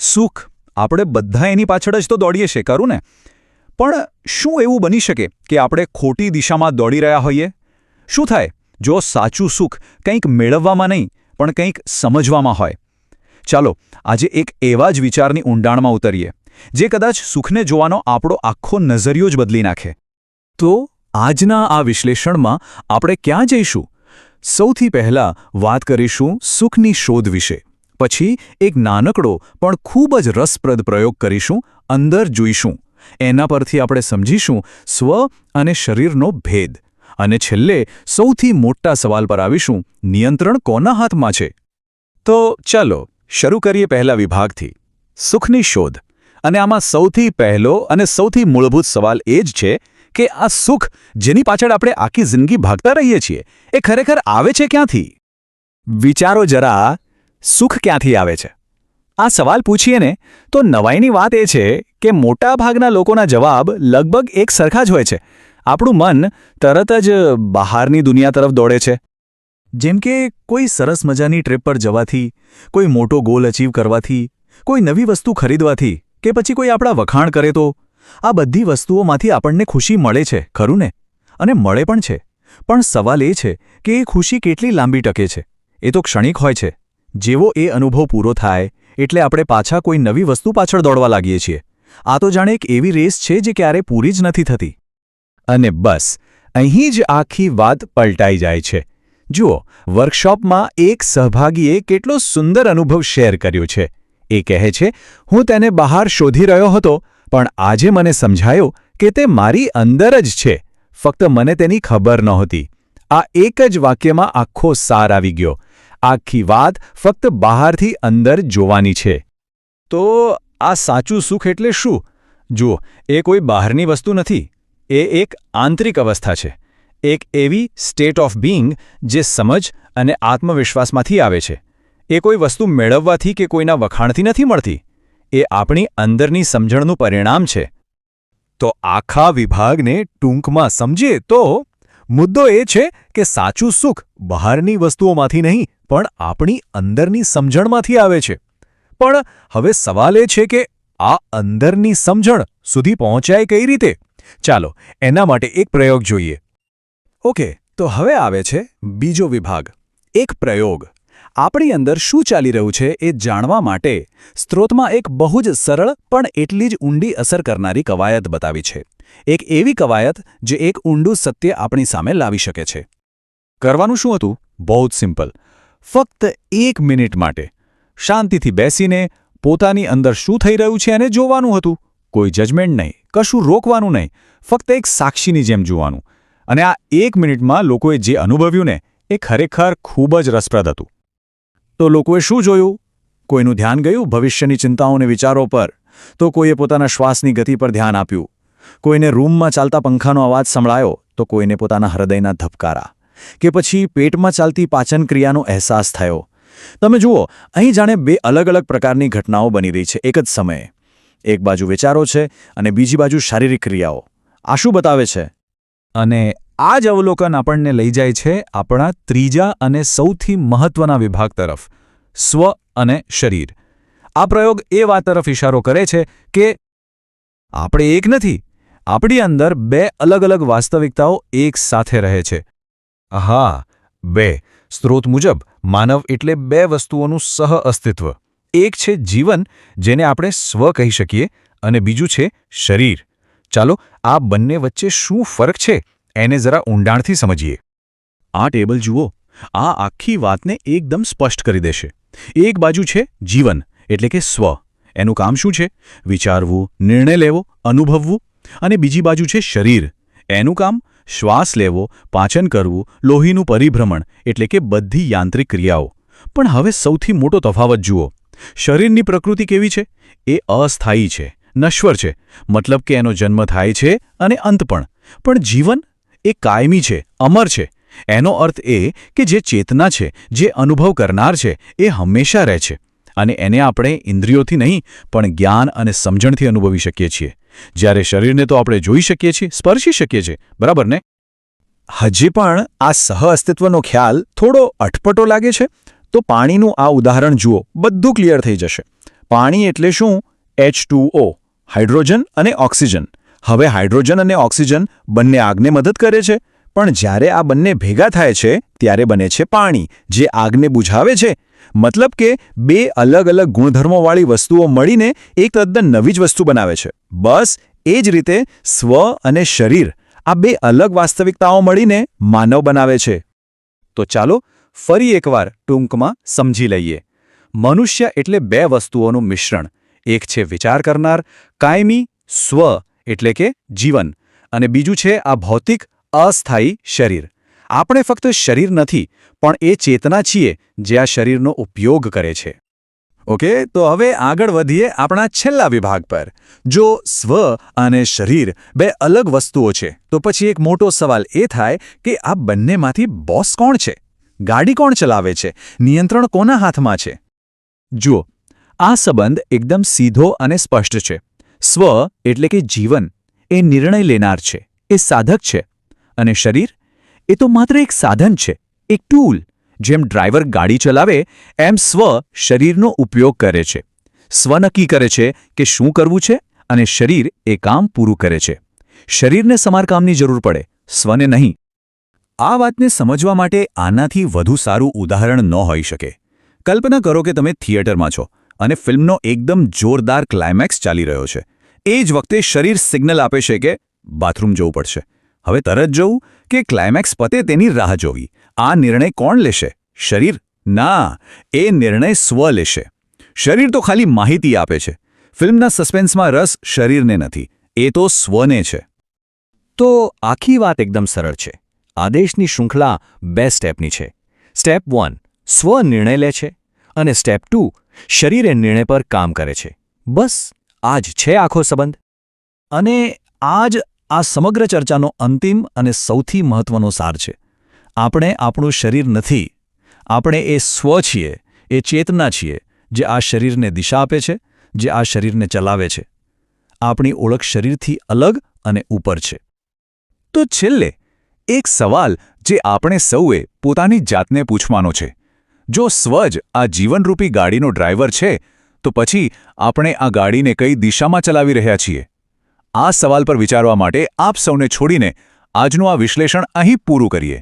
સુખ, આપણે બધા એની પાછળ જ તો દોડીએ છીએ, ખરું ને? પણ શું એવું બની શકે કે આપણે ખોટી દિશામાં દોડી રહ્યા હોઈએ? શું થાય? જો સાચું સુખ કંઈક મેળવવામાં નહીં, પણ કંઈક સમજવામાં હોય. ચાલો, આજે એક એવા જ વિચારની ઊંડાણમાં ઉતરીએ, જે કદાચ સુખને જોવાનો આપણો આખો નજરિયો જ બદલી નાખે. તો આજના આ વિશ્લેષણમાં આપણે ક્યાં જઈશું? સૌથી પહેલા વાત કરીશું સુખની શોધ વિશે. પછી એક નાનકડો પણ ખૂબ જ રસપ્રદ પ્રયોગ કરીશું, અંદર જોઈશું. એના પરથી આપણે સમજીશું સ્વ અને શરીરનો ભેદ. અને છેલ્લે સૌથી મોટા સવાલ પર આવીશું, નિયંત્રણ કોના હાથમાં છે? તો ચાલો, શરૂ કરીએ પહેલા વિભાગથી. સુખની શોધ. અને આમાં સૌથી પહેલો અને સૌથી મૂળભૂત સવાલ એ જ છે કે આ સુખ જેની પાછળ આપણે આખી જિંદગી ભાગતા રહીએ છીએ, એ ખરેખર આવે છે ક્યાંથી? વિચારો જરા. સુખ ક્યાંથી આવે છે? આ સવાલ પૂછીએ ને તો નવાઈની વાત એ છે કે મોટાભાગના લોકોના જવાબ લગભગ એક સરખા જ હોય છે. આપણું મન તરત જ બહારની દુનિયા તરફ દોડે છે. જેમ કે કોઈ સરસ મજાની ટ્રીપ પર જવાથી, કોઈ મોટો ગોલ અચીવ કરવાથી, કોઈ નવી વસ્તુ ખરીદવાથી કે પછી કોઈ આપણા વખાણ કરે તો, આ બધી વસ્તુઓમાંથી આપણને ખુશી મળે છે, ખરું ને? અને મળે પણ છે. પણ સવાલ એ છે કે એ ખુશી કેટલી લાંબી ટકે છે? એ તો ક્ષણિક હોય છે. જેવો એ અનુભવ પૂરો થાય, એટલે આપણે પાછા કોઈ નવી વસ્તુ પાછળ દોડવા લાગીએ છીએ. આ તો જાણે એક એવી રેસ છે જે ક્યારે પૂરી જ નથી થતી. અને બસ, અહીં જ આખી વાત પલટાઈ જાય છે. જુઓ, વર્કશોપમાં એક સહભાગીએ કેટલો સુંદર અનુભવ શેર કર્યો છે. એ કહે છે, હું તેને બહાર શોધી રહ્યો હતો, પણ આજે મને સમજાયો કે તે મારી અંદર જ છે. ફક્ત મને તેની ખબર નહોતી. આ એક જ વાક્યમાં આખો સાર આવી ગયો. આખી વાત ફક્ત બહારથી અંદર જોવાની છે. તો આ સાચું સુખ એટલે શું? જુઓ, એ કોઈ બહારની વસ્તુ નથી. એ એક આંતરિક અવસ્થા છે. એક એવી સ્ટેટ ઓફ બિંગ જે સમજ અને આત્મવિશ્વાસમાંથી આવે છે. એ કોઈ વસ્તુ મેળવવાથી કે કોઈના વખાણથી નથી મળતી. એ આપણી અંદરની સમજણનું પરિણામ છે. તો આખા વિભાગને ટૂંકમાં સમજીએ તો મુદ્દો એ છે કે સાચું સુખ બહારની વસ્તુઓમાંથી નહીં પણ આપણી અંદરની સમજણમાંથી આવે છે. પણ હવે સવાલ એ છે કે આ અંદરની સમજણ સુધી પહોંચાય કઈ રીતે? ચાલો, એના માટે એક પ્રયોગ જોઈએ. ઓકે, તો હવે આવે છે બીજો વિભાગ. એક પ્રયોગ. આપણી અંદર શું ચાલી રહ્યું છે એ જાણવા માટે સ્ત્રોતમાં એક બહુ જ સરળ પણ એટલી જ ઊંડી અસર કરનારી કવાયત બતાવી છે. એક એવી કવાયત જે એક ઊંડું સત્ય આપણી સામે લાવી શકે છે. કરવાનું શું હતું? બહુ જ સિમ્પલ. ફક્ત એક મિનિટ માટે. શાંતિથી બેસીને પોતાની અંદર શું થઈ રહ્યું છે એને જોવાનું હતું. કોઈ જજમેન્ટ નહીં, કશું રોકવાનું નહીં, ફક્ત એક સાક્ષીની જેમ જોવાનું. અને આ એક મિનિટમાં લોકોએ જે અનુભવ્યું ને, એ ખરેખર ખૂબ જ રસપ્રદ હતું. તો લોકોએ શું જોયું? કોઈનું ધ્યાન ગયું ભવિષ્યની ચિંતાઓને વિચારો પર? તો કોઈએ પોતાના શ્વાસની ગતિ પર ધ્યાન આપ્યું? કોઈને રૂમમાં ચાલતા પંખાનો અવાજ સંભળાયો? તો કોઈને પોતાના હૃદયના ધબકારા. કે પછી પેટમાં ચાલતી પાચન ક્રિયાનો અહેસાસ થયો. તમે જુઓ, અહીં જાણે બે અલગ અલગ પ્રકારની ઘટનાઓ બની રહી છે, એક જ સમયે. એક બાજુ વિચારો છે અને બીજી બાજુ શારીરિક ક્રિયાઓ. આ શું બતાવે છે? અને આ જ અવલોકન આપણને લઈ જાય છે આપણા ત્રીજા અને સૌથી મહત્વના વિભાગ તરફ, સ્વ અને શરીર. આ પ્રયોગ એ વાત તરફ ઇશારો કરે છે કે આપણે એક નથી, આપણી અંદર બે અલગ અલગ વાસ્તવિકતાઓ એક સાથે રહે છે. હા બે. સ્ત્રોત મુજબ, માનવ એટલે બે વસ્તુઓનું સહ અસ્તિત્વ. એક છે જીવન, જેને આપણે સ્વ કહી શકીએ, અને બીજું છે શરીર. ચાલો, આ બંને વચ્ચે શું ફરક છે, એને જરા ઊંડાણથી સમજીએ. આ ટેબલ જુઓ, આ આખી વાતને એકદમ સ્પષ્ટ કરી દેશે. એક બાજુ છે જીવન, એટલે કે સ્વ. એનું કામ શું છે? વિચારવું, નિર્ણય લેવો, અનુભવવું, અને બીજી બાજુ છે શરીર. એનું કામ શ્વાસ લેવો, પાચન કરવું, લોહીનું પરિભ્રમણ એટલે કે બધી યાંત્રિક ક્રિયાઓ. પણ હવે સૌથી મોટો તફાવત જુઓ. શરીરની પ્રકૃતિ કેવી છે? એ અસ્થાયી છે, નશ્વર છે. મતલબ કે એનો જન્મ થાય છે અને અંત પણ. પણ જીવન એ કાયમી છે, અમર છે. એનો અર્થ એ કે જે ચેતના છે, જે અનુભવ કરનાર છે, એ હંમેશા રહે છે. અને એને આપણે ઇન્દ્રિયોથી નહીં, પણ જ્ઞાન અને સમજણથી અનુભવી શકીએ છીએ. જ્યારે શરીરને તો આપણે જોઈ શકીએ છીએ, સ્પર્શી શકીએ છીએ, બરાબર ને? હજી પણ આ સહ અસ્તિત્વનો ખ્યાલ થોડો અટપટો લાગે છે, તો પાણીનું આ ઉદાહરણ જુઓ, બધું ક્લિયર થઈ જશે. પાણી એટલે શું? એચ હાઇડ્રોજન અને ઓક્સિજન. હવે હાઇડ્રોજન અને ઓક્સિજન બંને આગને મદદ કરે છે, પણ જ્યારે આ બંને ભેગા થાય છે, ત્યારે બને છે પાણી, જે આગને બુઝાવે છે મતલબ કે બે અલગ અલગ ગુણધર્મોવાળી વસ્તુઓ મળીને એક તદ્દન નવી જ વસ્તુ બનાવે છે. બસ, એ જ રીતે સ્વ અને શરીર આ બે અલગ વાસ્તવિકતાઓ મળીને માનવ બનાવે છે. તો ચાલો ફરી એકવાર ટૂંકમાં સમજી લઈએ. મનુષ્ય એટલે બે વસ્તુઓનું મિશ્રણ. એક છે વિચાર કરનાર, કાયમી સ્વ એટલે કે જીવન અને બીજું છે આ ભૌતિક અસ્થાયી શરીર. આપણે ફક્ત શરીર નથી, પણ એ ચેતના છીએ જે આ શરીરનો ઉપયોગ કરે છે. ઓકે તો હવે આગળ વધીએ આપણા છેલ્લા વિભાગ પર. જો સ્વ અને શરીર બે અલગ વસ્તુઓ છે, તો પછી એક મોટો સવાલ એ થાય કે આ બંનેમાંથી બોસ કોણ છે? ગાડી કોણ ચલાવે છે? નિયંત્રણ કોના હાથમાં છે? જુઓ, આ સંબંધ એકદમ સીધો અને સ્પષ્ટ છે. સ્વ એટલે કે જીવન, એ નિર્ણય લેનાર છે, એ સાધક છે. અને શરીર? એ તો માત્ર એક સાધન છે, એક ટૂલ, જેમ ડ્રાઈવર ગાડી ચલાવે, એમ સ્વ શરીરનો ઉપયોગ કરે છે. સ્વ નક્કી કરે છે કે શું કરવું છે અને શરીર એ કામ પૂરું કરે છે. શરીરને સમારકામની જરૂર પડે, સ્વને નહીં. આ વાતને સમજવા માટે આનાથી વધુ સારું ઉદાહરણ ન હોઈ શકે. કલ્પના કરો કે તમે થિયેટરમાં છો અને ફિલ્મનો એકદમ જોરદાર ક્લાઇમેક્સ ચાલી રહ્યો છે. એ જ વખતે શરીર સિગ્નલ આપે છે કે બાથરૂમ જવું પડશે. હવે તરત જોવું કે ક્લાઇમેક્સ પતે તેની રાહ જોવી. આ નિર્ણય કોણ લેશે? શરીર? ના, એ નિર્ણય સ્વ લેશે. શરીર તો ખાલી માહિતી આપે છે. ફિલ્મના સસ્પેન્સમાં રસ શરીરને નથી, એ તો સ્વને છે. તો આખી વાત એકદમ સરળ છે. આદેશની શૃંખલા બે સ્ટેપની છે. સ્ટેપ વન, સ્વ નિર્ણય લે છે અને સ્ટેપ ટુ, શરીરે નિર્ણય પર કામ કરે છે. બસ આ જ છે આખો સંબંધ. અને આ જ આ સમગ્ર ચર્ચાનો અંતિમ અને સૌથી મહત્વનો સાર છે. આપણે આપણું શરીર નથી. આપણે એ સ્વ છીએ, એ ચેતના છીએ, જે આ શરીરને દિશા આપે છે, જે આ શરીરને ચલાવે છે. આપણી ઓળખ શરીરથી અલગ અને ઉપર છે. તો છેલ્લે, એક સવાલ જે આપણે સૌએ પોતાની જાતને પૂછવાનો છે. જો સ્વ જ આ જીવનરૂપી ગાડીનો ડ્રાઈવર છે, તો પછી આપણે આ ગાડીને કઈ દિશામાં ચલાવી રહ્યા છીએ? આ સવાલ પર વિચારવા માટે આપ સૌને છોડીને આજનું આ વિશ્લેષણ અહીં પૂરું કરીએ.